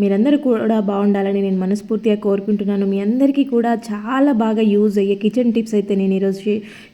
మీరందరూ కూడా బాగుండాలని నేను మనస్ఫూర్తిగా కోరుకుంటున్నాను. మీ అందరికీ కూడా చాలా బాగా యూజ్ అయ్యే కిచెన్ టిప్స్ అయితే నేను ఈరోజు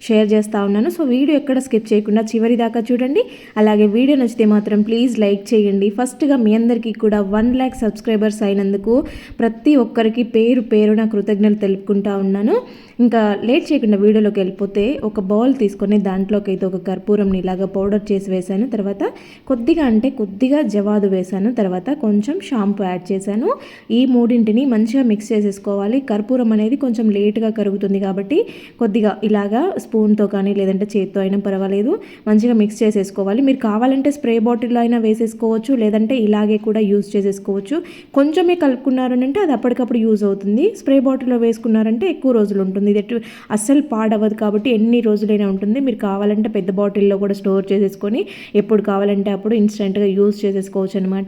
షేర్ చేస్తూ ఉన్నాను. సో వీడియో ఎక్కడ స్కిప్ చేయకుండా చివరి దాకా చూడండి. అలాగే వీడియో నచ్చితే మాత్రం ప్లీజ్ లైక్ చేయండి. ఫస్ట్గా మీ అందరికీ కూడా వన్ ల్యాక్ సబ్స్క్రైబర్స్ అయినందుకు ప్రతి ఒక్కరికి పేరు పేరున కృతజ్ఞతలు తెలుపుకుంటా ఉన్నాను. ఇంకా లేట్ చేయకుండా వీడియోలోకి వెళ్ళిపోతే ఒక బౌల్ తీసుకొని దాంట్లోకి అయితే ఒక కర్పూరంని ఇలాగా పౌడర్ చేసి వేశాను. తర్వాత కొద్దిగా అంటే కొద్దిగా జవాదు వేశాను. తర్వాత కొంచెం షాంపూ యాడ్ చేశాను. ఈ మూడింటిని మంచిగా మిక్స్ చేసేసుకోవాలి. కర్పూరం అనేది కొంచెం లేట్గా కరుగుతుంది కాబట్టి కొద్దిగా ఇలాగా స్పూన్తో కానీ లేదంటే చేత్తో అయినా పర్వాలేదు. మంచిగా మిక్స్ చేసేసుకోవాలి. మీరు కావాలంటే స్ప్రే బాటిల్లో అయినా వేసేసుకోవచ్చు. లేదంటే ఇలాగే కూడా యూజ్ చేసేసుకోవచ్చు. కొంచెమే కలుపుకున్నారనంటే అది అప్పటికప్పుడు యూజ్ అవుతుంది. స్ప్రే బాటిల్లో వేసుకున్నారంటే ఎక్కువ రోజులు ఉంటుంది. ఇది అస్సలు పాడవదు కాబట్టి ఎన్ని రోజులైనా ఉంటుంది. మీరు కావాలంటే పెద్ద బాటిల్లో కూడా స్టోర్ చేసేసుకొని ఎప్పుడు కావాలంటే అప్పుడు ఇన్స్టెంట్గా యూజ్ చేసేసుకోవచ్చు అనమాట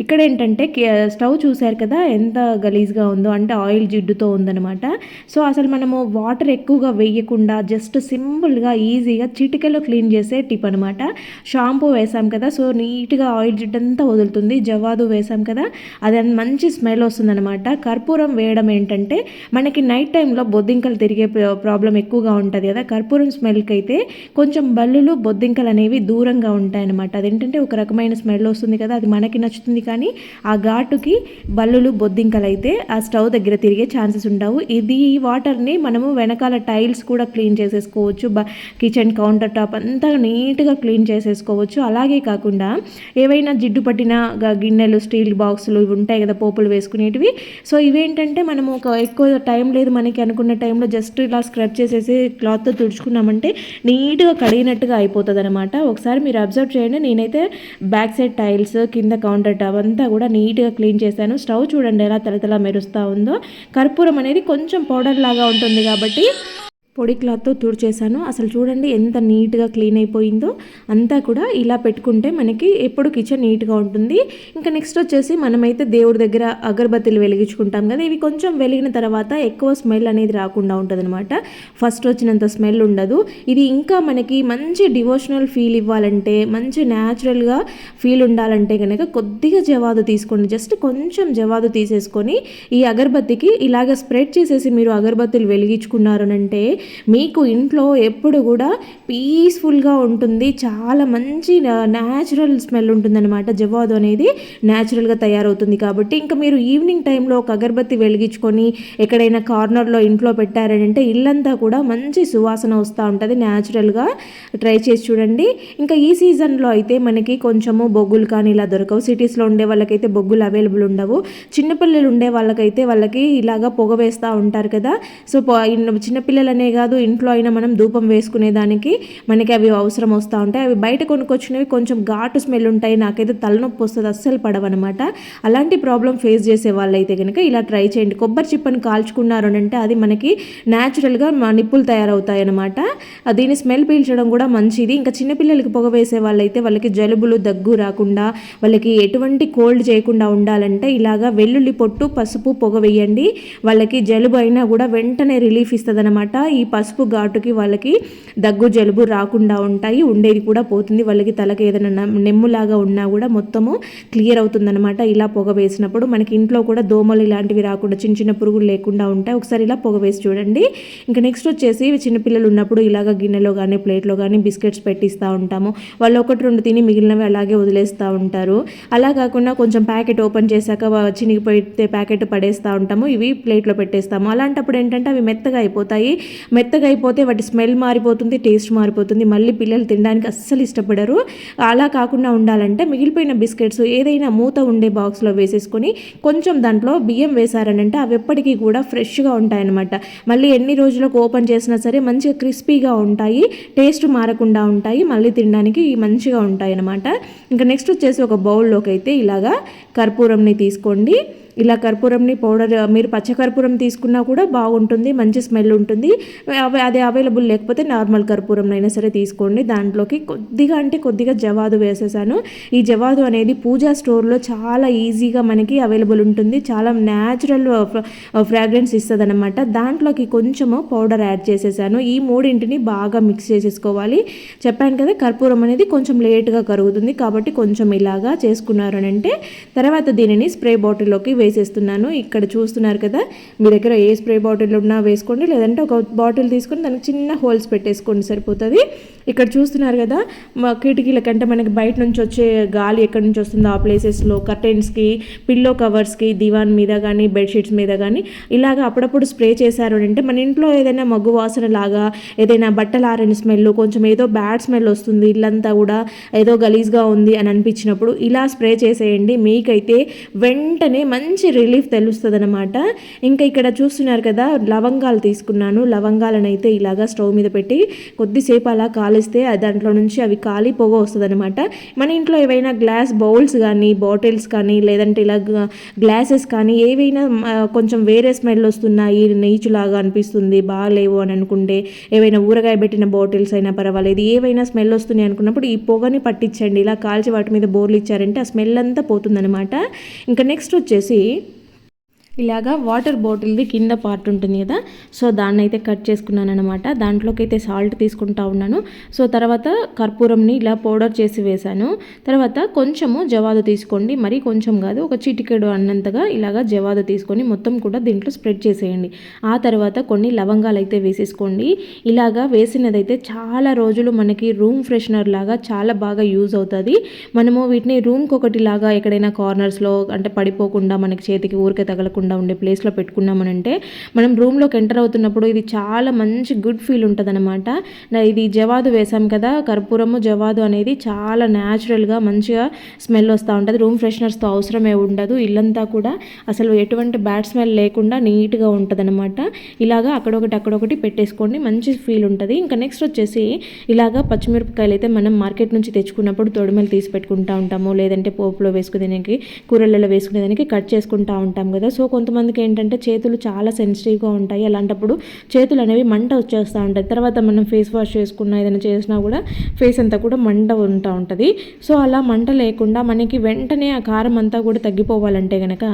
ఇక్కడ ఏంటంటే కే- స్టవ్ చూశారు కదా ఎంత గలీజ్గా ఉందో అంటే ఆయిల్ జిడ్డుతో ఉందన్నమాట. సో అసలు మనము వాటర్ ఎక్కువగా వేయకుండా జస్ట్ సింపుల్గా ఈజీగా చిటికలో క్లీన్ చేసే టిప్ అనమాట షాంపూ వేసాం కదా సో నీట్గా ఆయిల్ జిడ్డంతా వదులుతుంది. జవాదు వేసాం కదా అది మంచి స్మెల్ వస్తుందన్నమాట. కర్పూరం వేయడం ఏంటంటే మనకి నైట్ టైంలో బొద్దింకలు తిరిగే ప్రాబ్లం ఎక్కువగా ఉంటుంది కదా కర్పూరం స్మెల్కి అయితే కొంచెం బల్లులు బొద్దింకలు అనేవి దూరంగా ఉంటాయన్నమాట. అదేంటంటే ఒక రకమైన స్మెల్ వస్తుంది కదా అది మనకి నచ్చుతుంది కానీ ఆ ఘాట్ పాటుకి బల్లులు బొద్దింకలైతే ఆ స్టవ్ దగ్గర తిరిగే ఛాన్సెస్ ఉండవు. ఇది ఈ వాటర్ని మనము వెనకాల టైల్స్ కూడా క్లీన్ చేసేసుకోవచ్చు. బ కిచెన్ కౌంటర్ టాప్ అంతా నీట్గా క్లీన్ చేసేసుకోవచ్చు. అలాగే కాకుండా ఏవైనా జిడ్డు పట్టిన గిన్నెలు స్టీల్ బాక్సులు ఇవి ఉంటాయి కదా పోపులు వేసుకునేటివి. సో ఇవేంటంటే మనము ఒక ఎక్కువ టైం లేదు మనకి అనుకున్న టైంలో జస్ట్ ఇలా స్క్రబ్ చేసేసి క్లాత్తో తుడుచుకున్నామంటే నీట్గా కడిగినట్టుగా అయిపోతుంది అనమాట ఒకసారి మీరు అబ్జర్వ్ చేయండి. నేనైతే బ్యాక్ సైడ్ టైల్స్ కింద కౌంటర్ టాప్ అంతా కూడా నీట్గా క్లీన్ చేశాను. స్టవ్ చూడండి ఎలా తలతల మెరుస్తూ ఉందో. కర్పూరం అనేది కొంచెం పౌడర్ లాగా ఉంటుంది కాబట్టి పొడి క్లాత్తో తుడిచేసాను అసలు చూడండి ఎంత నీట్గా క్లీన్ అయిపోయిందో. అంతా కూడా ఇలా పెట్టుకుంటే మనకి ఎప్పుడు కిచెన్ నీట్గా ఉంటుంది. ఇంకా నెక్స్ట్ వచ్చేసి మనమైతే దేవుడి దగ్గర అగరబత్తిలు వెలిగించుకుంటాం కదా. ఇవి కొంచెం వెలిగిన తర్వాత ఎక్కువ స్మెల్ అనేది రాకుండా ఉంటుంది అనమాట ఫస్ట్ వచ్చినంత స్మెల్ ఉండదు. ఇది ఇంకా మనకి మంచి డివోషనల్ ఫీల్ ఇవ్వాలంటే మంచి న్యాచురల్గా ఫీల్ ఉండాలంటే కనుక కొద్దిగా జవాదు తీసుకోండి. జస్ట్ కొంచెం జవాదు తీసేసుకొని ఈ అగరబత్తికి ఇలాగ స్ప్రెడ్ చేసేసి మీరు అగరబత్తులు వెలిగించుకున్నారనంటే మీకు ఇంట్లో ఎప్పుడు కూడా పీస్ఫుల్గా ఉంటుంది. చాలా మంచి న్యాచురల్ స్మెల్ ఉంటుందన్నమాట. జవాదు అనేది న్యాచురల్గా తయారవుతుంది కాబట్టి ఇంకా మీరు ఈవినింగ్ టైంలో ఒక అగరబత్తి వెలిగించుకొని ఎక్కడైనా కార్నర్లో ఇంట్లో పెట్టారంటే ఇల్లంతా కూడా మంచి సువాసన వస్తూ ఉంటుంది. న్యాచురల్గా ట్రై చేసి చూడండి. ఇంకా ఈ సీజన్లో అయితే మనకి కొంచెము బొగ్గులు కానీ ఇలా దొరకవు. సిటీస్లో ఉండే వాళ్ళకైతే బొగ్గులు అవైలబుల్ ఉండవు. చిన్నపిల్లలు ఉండే వాళ్ళకైతే వాళ్ళకి ఇలాగా పొగ వేస్తూ ఉంటారు కదా. సో చిన్నపిల్లలనే కాదు ఇంట్లో అయినా మనం ధూపం వేసుకునే దానికి మనకి అవి అవసరం వస్తూ ఉంటాయి. అవి బయట కొనుక్కొచ్చినవి కొంచెం ఘాటు స్మెల్ ఉంటాయి. నాకైతే తలనొప్పి వస్తుంది అస్సలు పడవనమాట. అలాంటి ప్రాబ్లం ఫేస్ చేసే వాళ్ళైతే కనుక ఇలా ట్రై చేయండి. కొబ్బరి చిప్పని కాల్చుకున్నారు అని అంటే అది మనకి న్యాచురల్గా నిప్పులు తయారవుతాయి అనమాట దీని స్మెల్ పీల్చడం కూడా మంచిది. ఇంకా చిన్నపిల్లలకి పొగ వేసే వాళ్ళైతే వాళ్ళకి జలుబులు దగ్గు రాకుండా వాళ్ళకి ఎటువంటి కోల్డ్ చేయకుండా ఉండాలంటే ఇలాగా వెల్లుల్లి పొట్టు పసుపు పొగ వేయండి. వాళ్ళకి జలుబు అయినా కూడా వెంటనే రిలీఫ్ ఇస్తుంది ఈ ఈ పసుపు ఘాటుకి వాళ్ళకి దగ్గు జలుబు రాకుండా ఉంటాయి ఉండేది కూడా పోతుంది. వాళ్ళకి తలకి ఏదైనా నెమ్ములాగా ఉన్నా కూడా మొత్తము క్లియర్ అవుతుందన్నమాట. ఇలా పొగ వేసినప్పుడు మనకి ఇంట్లో కూడా దోమలు ఇలాంటివి రాకుండా చిన్న చిన్న పురుగులు లేకుండా ఉంటాయి. ఒకసారి ఇలా పొగ వేసి చూడండి. ఇంకా నెక్స్ట్ వచ్చేసి చిన్నపిల్లలు ఉన్నప్పుడు ఇలాగ గిన్నెలో కానీ ప్లేట్లో కానీ బిస్కెట్స్ పెట్టిస్తూ ఉంటాము. వాళ్ళు ఒకటి రెండు తిని మిగిలినవి అలాగే వదిలేస్తూ ఉంటారు. అలా కాకుండా కొంచెం ప్యాకెట్ ఓపెన్ చేశాక చినిగిపోయితే ప్యాకెట్ పడేస్తూ ఉంటాము. ఇవి ప్లేట్లో పెట్టేస్తాము. అలాంటప్పుడు ఏంటంటే అవి మెత్తగా అయిపోతాయి. మెత్తగా అయిపోతే వాటి స్మెల్ మారిపోతుంది టేస్ట్ మారిపోతుంది. మళ్ళీ పిల్లలు తినడానికి అస్సలు ఇష్టపడరు. అలా కాకుండా ఉండాలంటే మిగిలిపోయిన బిస్కెట్స్ ఏదైనా మూత ఉండే బాక్స్లో వేసేసుకొని కొంచెం దాంట్లో బియ్యం వేశారనంటే అవి ఎప్పటికీ కూడా ఫ్రెష్గా ఉంటాయన్నమాట. మళ్ళీ ఎన్ని రోజులకు ఓపెన్ చేసినా సరే మంచిగా క్రిస్పీగా ఉంటాయి టేస్ట్ మారకుండా ఉంటాయి మళ్ళీ తినడానికి మంచిగా ఉంటాయి అన్నమాట ఇంకా నెక్స్ట్ వచ్చేసి ఒక బౌల్లోకి అయితే ఇలాగా కర్పూరంని తీసుకోండి. ఇలా కర్పూరంని పౌడర్ మీరు పచ్చ కర్పూరం తీసుకున్నా కూడా బాగుంటుంది మంచి స్మెల్ ఉంటుంది. అది అవైలబుల్ లేకపోతే నార్మల్ కర్పూరం అయినా సరే తీసుకోండి. దాంట్లోకి కొద్దిగా అంటే కొద్దిగా జవాదు వేసేసాను. ఈ జవాదు అనేది పూజా స్టోర్లో చాలా ఈజీగా మనకి అవైలబుల్ ఉంటుంది. చాలా న్యాచురల్ ఫ్రాగ్రెన్స్ ఇస్తుంది అనమాట దాంట్లోకి కొంచెము పౌడర్ యాడ్ చేసేసాను. ఈ మూడింటిని బాగా మిక్స్ చేసేసుకోవాలి. చెప్పాను కదా కర్పూరం అనేది కొంచెం లేట్గా కరుగుతుంది కాబట్టి కొంచెం ఇలాగా చేసుకున్నారనంటే తర్వాత దీనిని స్ప్రే బాటిల్లోకి వేసేస్తున్నాను. ఇక్కడ చూస్తున్నారు కదా మీ దగ్గర ఏ స్ప్రే బాటిల్ ఉన్నా వేసుకోండి లేదంటే ఒక బాటిల్ తీసుకొని దానికి చిన్న హోల్స్ పెట్టేసుకోండి సరిపోతుంది. ఇక్కడ చూస్తున్నారు కదా మా కిటికీల కంటే మనకి బయట నుంచి వచ్చే గాలి ఎక్కడి నుంచి వస్తుందో ఆ ప్లేసెస్లో కర్టెన్స్కి పిల్లో కవర్స్కి దివాన్ మీద కానీ బెడ్షీట్స్ మీద కానీ ఇలాగ అప్పుడప్పుడు స్ప్రే చేశారు అంటే మన ఇంట్లో ఏదైనా మగ్గు వాసన లాగా ఏదైనా బట్టలు ఆరని స్మెల్ కొంచెం ఏదో బ్యాడ్ స్మెల్ వస్తుంది ఇల్లంతా కూడా ఏదో గలీజ్గా ఉంది అని అనిపించినప్పుడు ఇలా స్ప్రే చేసేయండి. మీకైతే వెంటనే మంచి రిలీఫ్ తెలుస్తుంది అనమాట ఇంకా ఇక్కడ చూస్తున్నారు కదా లవంగాలు తీసుకున్నాను. లవంగాలను అయితే ఇలాగా స్టవ్ మీద పెట్టి కొద్దిసేపు అలా కాలిస్తే దాంట్లో నుంచి అవి కాలి పొగ వస్తుంది అనమాట మన ఇంట్లో ఏవైనా గ్లాస్ బౌల్స్ కానీ బాటిల్స్ కానీ లేదంటే ఇలా గ్లాసెస్ కానీ ఏవైనా కొంచెం వేరే స్మెల్ వస్తున్నాయి నీచులాగా అనిపిస్తుంది బాగాలేవు అని అనుకుంటే ఏవైనా ఊరగాయ పెట్టిన బాటిల్స్ అయినా పర్వాలేదు ఏవైనా స్మెల్ వస్తున్నాయి అనుకున్నప్పుడు ఈ పొగని పట్టించండి. ఇలా కాల్చి వాటి మీద బోర్లు ఇచ్చారంటే ఆ స్మెల్ అంతా పోతుందనమాట ఇంకా నెక్స్ట్ వచ్చేసి ఇలాగా వాటర్ బాటిల్ది కింద పార్ట్ ఉంటుంది కదా. సో దాన్ని అయితే కట్ చేసుకున్నాను అనమాట దాంట్లోకి అయితే సాల్ట్ తీసుకుంటా ఉన్నాను. సో తర్వాత కర్పూరంని ఇలా పౌడర్ చేసి వేశాను. తర్వాత కొంచెము జవాదు తీసుకోండి. మరి కొంచెం కాదు ఒక చిటికెడు అన్నంతగా ఇలాగా జవాదు తీసుకొని మొత్తం కూడా దీంట్లో స్ప్రెడ్ చేసేయండి. ఆ తర్వాత కొన్ని లవంగాలు అయితే వేసేసుకోండి. ఇలాగా వేసినదైతే చాలా రోజులు మనకి రూమ్ ఫ్రెషనర్ లాగా చాలా బాగా యూజ్ అవుతుంది. మనము వీటిని రూమ్కి ఒకటి లాగా ఎక్కడైనా కార్నర్స్లో అంటే పడిపోకుండా మనకి చేతికి ఊరికే తగలకుండా లేకుండా ఉండే ప్లేస్లో పెట్టుకున్నామనంటే మనం రూమ్లోకి ఎంటర్ అవుతున్నప్పుడు ఇది చాలా మంచి గుడ్ ఫీల్ ఉంటుంది అనమాట ఇది జవాదు వేసాం కదా కర్పూరము జవాదు అనేది చాలా న్యాచురల్గా మంచిగా స్మెల్ వస్తూ ఉంటుంది. రూమ్ ఫ్రెషనర్స్తో అవసరమే ఉండదు ఇల్లంతా కూడా అసలు ఎటువంటి బ్యాడ్ స్మెల్ లేకుండా నీట్గా ఉంటుంది అనమాట ఇలాగా అక్కడొకటి అక్కడొకటి పెట్టేసుకోండి మంచి ఫీల్ ఉంటుంది. ఇంకా నెక్స్ట్ వచ్చేసి ఇలాగా పచ్చిమిరపకాయలు అయితే మనం మార్కెట్ నుంచి తెచ్చుకున్నప్పుడు తొడిమలు తీసి పెట్టుకుంటా ఉంటాము. లేదంటే పోపులో వేసుకునేదానికి కూరలలో వేసుకునేదానికి కట్ చేసుకుంటా ఉంటాం కదా. సో కొంతమందికి ఏంటంటే చేతులు చాలా సెన్సిటివ్గా ఉంటాయి. అలాంటప్పుడు చేతులు అనేవి మంట వచ్చేస్తూ ఉంటాయి. తర్వాత మనం ఫేస్ వాష్ చేసుకున్న ఏదైనా చేసినా కూడా ఫేస్ అంతా కూడా మంట ఉంటా ఉంటుంది. సో అలా మంట లేకుండా మనకి వెంటనే ఆ కారం అంతా కూడా తగ్గిపోవాలంటే కనుక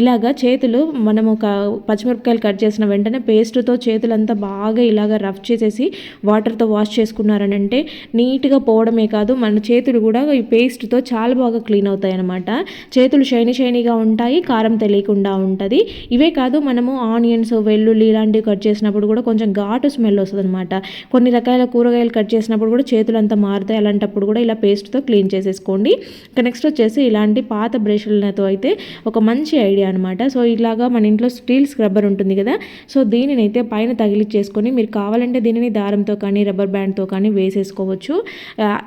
ఇలాగా చేతులు మనం ఒక పచ్చిమిరపకాయలు కట్ చేసిన వెంటనే పేస్ట్తో చేతులంతా బాగా ఇలాగ రఫ్ చేసేసి వాటర్తో వాష్ చేసుకున్నారని అంటే నీట్గా పోవడమే కాదు మన చేతులు కూడా ఈ పేస్ట్తో చాలా బాగా క్లీన్ అవుతాయి అనమాట చేతులు షైనీ షైనీగా ఉంటాయి కారం తెలియకుండా ఉంటాయి. ఉంటుంది. ఇవే కాదు మనము ఆనియన్స్ వెల్లుల్లి ఇలాంటివి కట్ చేసినప్పుడు కూడా కొంచెం ఘాటు స్మెల్ వస్తుంది అనమాట కొన్ని రకాల కూరగాయలు కట్ చేసినప్పుడు కూడా చేతులు అంతా మారుతాయి. అలాంటప్పుడు కూడా ఇలా పేస్ట్తో క్లీన్ చేసేసుకోండి. ఇక నెక్స్ట్ వచ్చేసి ఇలాంటి పాత బ్రష్లతో అయితే ఒక మంచి ఐడియా అనమాట సో ఇలాగా మన ఇంట్లో స్టీల్ స్క్రబ్బర్ ఉంటుంది కదా సో దీనిని అయితే పైన తగిలిచ్చేసుకొని మీరు కావాలంటే దీనిని దారంతో కానీ రబ్బర్ బ్యాండ్తో కానీ వేసేసుకోవచ్చు.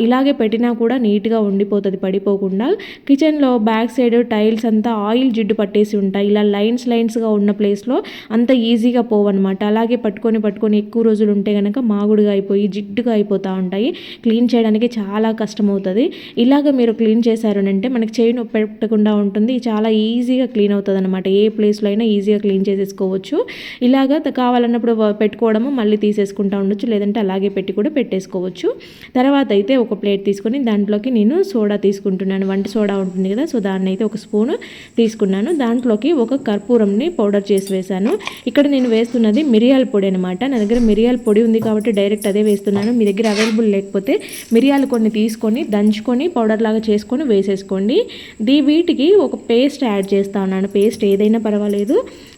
ఇలాగే పెట్టినా కూడా నీట్గా ఉండిపోతుంది పడిపోకుండా. కిచెన్లో బ్యాక్ సైడ్ టైల్స్ అంతా ఆయిల్ జిడ్డు పట్టేసి ఉంటాయి. ఇలా లైన్ లైన్స్ లైన్స్గా ఉన్న ప్లేస్లో అంత ఈజీగా పోవన్నమాట. అలాగే పట్టుకొని పట్టుకొని ఎక్కువ రోజులు ఉంటే కనుక మాగుడుగా అయిపోయి జిడ్డుగా అయిపోతూ ఉంటాయి. క్లీన్ చేయడానికి చాలా కష్టం అవుతుంది ఇలాగ మీరు క్లీన్ చేశారనంటే మనకి చేయి నొప్పి పెట్టకుండా ఉంటుంది. చాలా ఈజీగా క్లీన్ అవుతుంది అనమాట ఏ ప్లేస్లో అయినా ఈజీగా క్లీన్ చేసేసుకోవచ్చు. ఇలాగ కావాలన్నప్పుడు పెట్టుకోవడము మళ్ళీ తీసేసుకుంటా ఉండొచ్చు. లేదంటే అలాగే పెట్టి కూడా పెట్టేసుకోవచ్చు. తర్వాత అయితే ఒక ప్లేట్ తీసుకొని దాంట్లోకి నేను సోడా తీసుకుంటున్నాను. వంట సోడా ఉంటుంది కదా సో దాన్ని అయితే ఒక స్పూన్ తీసుకున్నాను. దాంట్లోకి ఒక కర్పూరంని పౌడర్ చేసి వేశాను. ఇక్కడ నేను వేస్తున్నది మిరియాల పొడి అనమాట నా దగ్గర మిరియాల పొడి ఉంది కాబట్టి డైరెక్ట్ అదే వేస్తున్నాను. మీ దగ్గర అవైలబుల్ లేకపోతే మిరియాలు కొన్ని తీసుకొని దంచుకొని పౌడర్ లాగా చేసుకొని వేసేసుకోండి. దీ వీటికి ఒక పేస్ట్ యాడ్ చేస్తా ఉన్నాను. పేస్ట్ ఏదైనా పర్వాలేదు.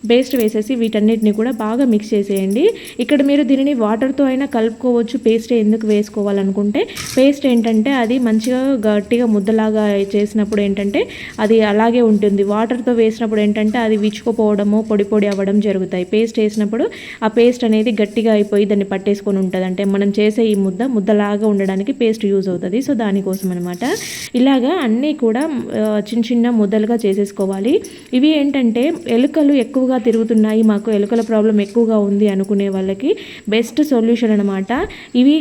పేస్ట్ వేసేసి వీటన్నిటిని కూడా బాగా మిక్స్ చేసేయండి. ఇక్కడ మీరు దీనిని వాటర్తో అయినా కలుపుకోవచ్చు. పేస్ట్ ఎందుకు వేసుకోవాలనుకుంటే పేస్ట్ ఏంటంటే అది మంచిగా గట్టిగా ముద్దలాగా చేసినప్పుడు ఏంటంటే అది అలాగే ఉంటుంది. వాటర్తో వేసినప్పుడు ఏంటంటే అది విచ్చుకుపోవడము పొడి పొడి అవ్వడం జరుగుతాయి. పేస్ట్ వేసినప్పుడు ఆ పేస్ట్ అనేది గట్టిగా అయిపోయి దాన్ని పట్టేసుకొని ఉంటుంది. అంటే మనం చేసే ఈ ముద్ద ముద్దలాగా ఉండడానికి పేస్ట్ యూజ్ అవుతుంది. సో దానికోసం అనమాట ఇలాగా అన్నీ కూడా చిన్న చిన్న ముద్దలుగా చేసేసుకోవాలి. ఇవి ఏంటంటే ఎలుకలు ఎక్కువగా తిరుగుతున్నాయి. మాకు ఎలుకల ప్రాబ్లం ఎక్కువగా ఉంది అనుకునే వాళ్ళకి బెస్ట్ సొల్యూషన్ అనమాట. ఇవి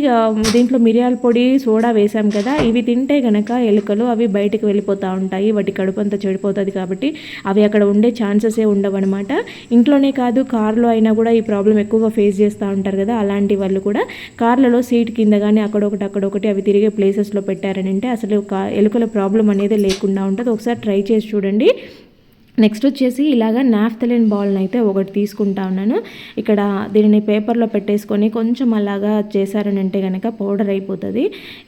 దీంట్లో మిరియాల పొడి సోడా వేసాం కదా. ఇవి తింటే గనక ఎలుకలు అవి బయటికి వెళ్ళిపోతూ ఉంటాయి. వాటి కడుపు అంతా చెడిపోతుంది కాబట్టి అవి అక్కడ ఉండే ఛాన్సెస్ ఛాన్సెసే ఉండవు అనమాట ఇంట్లోనే కాదు కార్లో అయినా కూడా ఈ ప్రాబ్లం ఎక్కువగా ఫేస్ చేస్తూ ఉంటారు కదా అలాంటి వాళ్ళు కూడా కార్లలో సీట్ కింద కానీ అక్కడొకటి అక్కడొకటి అవి తిరిగే ప్లేసెస్లో పెట్టారని అంటే అసలు కా- ఎలుకల ప్రాబ్లం అనేది లేకుండా ఉంటుంది. ఒకసారి ట్రై చేసి చూడండి. నెక్స్ట్ వచ్చేసి ఇలాగ నాఫ్తలిన్ బాల్ని అయితే ఒకటి తీసుకుంటా ఉన్నాను. ఇక్కడ దీనిని పేపర్లో పెట్టేసుకొని కొంచెం అలాగా చేశారనంటే కనుక పౌడర్ అయిపోతుంది.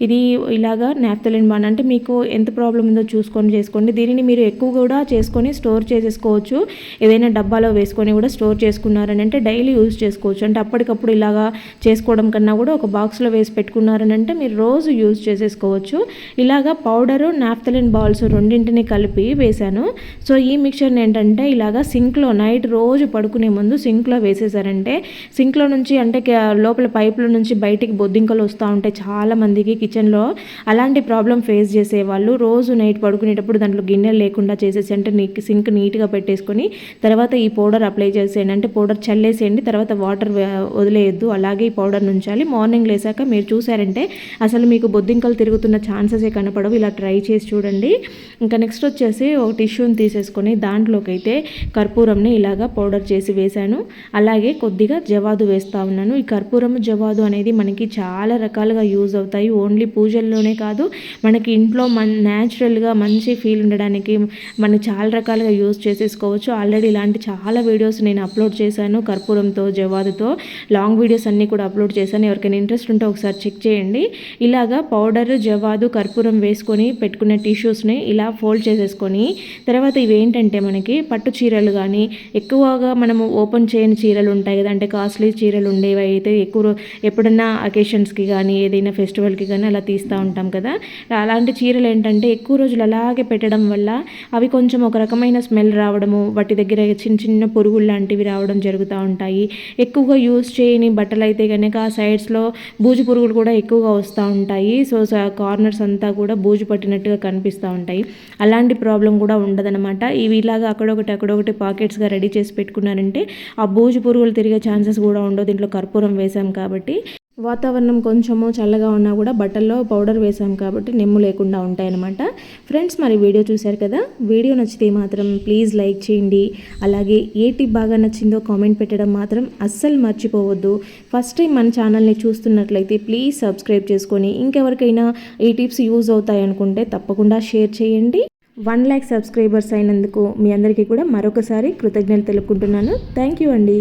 ఇది ఇలాగా నాఫ్తలిన్ బాల్ అంటే మీకు ఎంత ప్రాబ్లం ఉందో చూసుకొని చేసుకోండి. దీనిని మీరు ఎక్కువ కూడా చేసుకొని స్టోర్ చేసేసుకోవచ్చు. ఏదైనా డబ్బాలో వేసుకొని కూడా స్టోర్ చేసుకున్నారనంటే డైలీ యూజ్ చేసుకోవచ్చు. అంటే అప్పటికప్పుడు ఇలాగా చేసుకోవడం కన్నా కూడా ఒక బాక్స్లో వేసి పెట్టుకున్నారనంటే మీరు రోజు యూజ్ చేసేసుకోవచ్చు. ఇలాగా పౌడరు నాఫ్తలిన్ బాల్స్ రెండింటిని కలిపి వేశాను. సో ఈ మిక్చర్ని ఏంటంటే ఇలాగా సింక్లో నైట్ రోజు పడుకునే ముందు సింక్లో వేసేసారంటే సింక్లో నుంచి అంటే లోపల పైపుల నుంచి బయటికి బొద్దింకలు వస్తూ ఉంటాయి చాలా మందికి కిచెన్లో అలాంటి ప్రాబ్లం ఫేస్ చేసేవాళ్ళు. రోజు నైట్ పడుకునేటప్పుడు దాంట్లో గిన్నెలు లేకుండా చేసేసి అంటే నీ సింక్ నీట్గా పెట్టేసుకొని తర్వాత ఈ పౌడర్ అప్లై చేసేయండి. అంటే పౌడర్ చల్లేసేయండి తర్వాత వాటర్ వదిలేయద్దు. అలాగే ఈ పౌడర్ నుంచాలి. మార్నింగ్ లేసాక మీరు చూసారంటే అసలు మీకు బొద్దింకలు తిరుగుతున్న ఛాన్సెసే కనపడవు. ఇలా ట్రై చేసి చూడండి. ఇంకా నెక్స్ట్ వచ్చేసి ఒక టిష్యూని తీసేసుకొని దాంట్లోకి అయితే కర్పూరంని ఇలాగా పౌడర్ చేసి వేశాను. అలాగే కొద్దిగా జవాదు వేస్తూ ఉన్నాను. ఈ కర్పూరం జవాదు అనేది మనకి చాలా రకాలుగా యూజ్ అవుతాయి. ఓన్లీ పూజల్లోనే కాదు మనకి ఇంట్లో మన న్యాచురల్గా మంచి ఫీల్ ఉండడానికి మనం చాలా రకాలుగా యూజ్ చేసేసుకోవచ్చు. ఆల్రెడీ ఇలాంటి చాలా వీడియోస్ నేను అప్లోడ్ చేశాను కర్పూరంతో జవాదుతో. లాంగ్ వీడియోస్ అన్నీ కూడా అప్లోడ్ చేశాను. ఎవరికైనా ఇంట్రెస్ట్ ఉంటే ఒకసారి చెక్ చేయండి. ఇలాగా పౌడర్ జవాదు కర్పూరం వేసుకొని పెట్టుకున్న టిష్యూస్ని ఇలా ఫోల్డ్ చేసేసుకొని తర్వాత ఇవేంటంటే ఏంటంటే మనకి పట్టు చీరలు కానీ ఎక్కువగా మనము ఓపెన్ చేయని చీరలు ఉంటాయి కదా అంటే కాస్ట్లీ చీరలు ఉండేవి అయితే ఎక్కువ ఎప్పుడన్నా అకేషన్స్కి కానీ ఏదైనా ఫెస్టివల్కి కానీ అలా తీస్తూ ఉంటాం కదా. అలాంటి చీరలు ఏంటంటే ఎక్కువ రోజులు అలాగే పెట్టడం వల్ల అవి కొంచెం ఒక రకమైన స్మెల్ రావడము వాటి దగ్గర చిన్న చిన్న పురుగులు లాంటివి రావడం జరుగుతూ ఉంటాయి. ఎక్కువగా యూజ్ చేయని బట్టలు అయితే కనుక ఆ సైడ్స్లో బూజు పురుగులు కూడా ఎక్కువగా వస్తూ ఉంటాయి. సో కార్నర్స్ అంతా కూడా బూజు పట్టినట్టుగా కనిపిస్తూ ఉంటాయి. అలాంటి ప్రాబ్లం కూడా ఉండదన్నమాట. ఇవి ఇలాగా అక్కడొకటి అక్కడొకటి పాకెట్స్గా రెడీ చేసి పెట్టుకున్నారంటే ఆ బూజు పురుగులు తిరిగే ఛాన్సెస్ కూడా ఉండవు. దీంట్లో కర్పూరం వేసాం కాబట్టి. వాతావరణం కొంచెము చల్లగా ఉన్నా కూడా బట్టల్లో పౌడర్ వేసాం కాబట్టి నెమ్ము లేకుండా ఉంటాయన్నమాట. ఫ్రెండ్స్ మరి వీడియో చూశారు కదా? వీడియో నచ్చితే మాత్రం ప్లీజ్ లైక్ చేయండి. అలాగే ఏ టిప్ బాగా నచ్చిందో కామెంట్ పెట్టడం మాత్రం అస్సలు మర్చిపోవద్దు. ఫస్ట్ టైం మన ఛానల్ని చూస్తున్నట్లయితే ప్లీజ్ సబ్స్క్రైబ్ చేసుకొని ఇంకెవరికైనా ఈ టిప్స్ యూజ్ అవుతాయి అనుకుంటే తప్పకుండా షేర్ చేయండి. వన్ ల్యాక్ సబ్స్క్రైబర్స్ అయినందుకు మీ అందరికీ కూడా మరొకసారి కృతజ్ఞతలు తెలుపుకుంటున్నాను. థ్యాంక్ యూ అండి.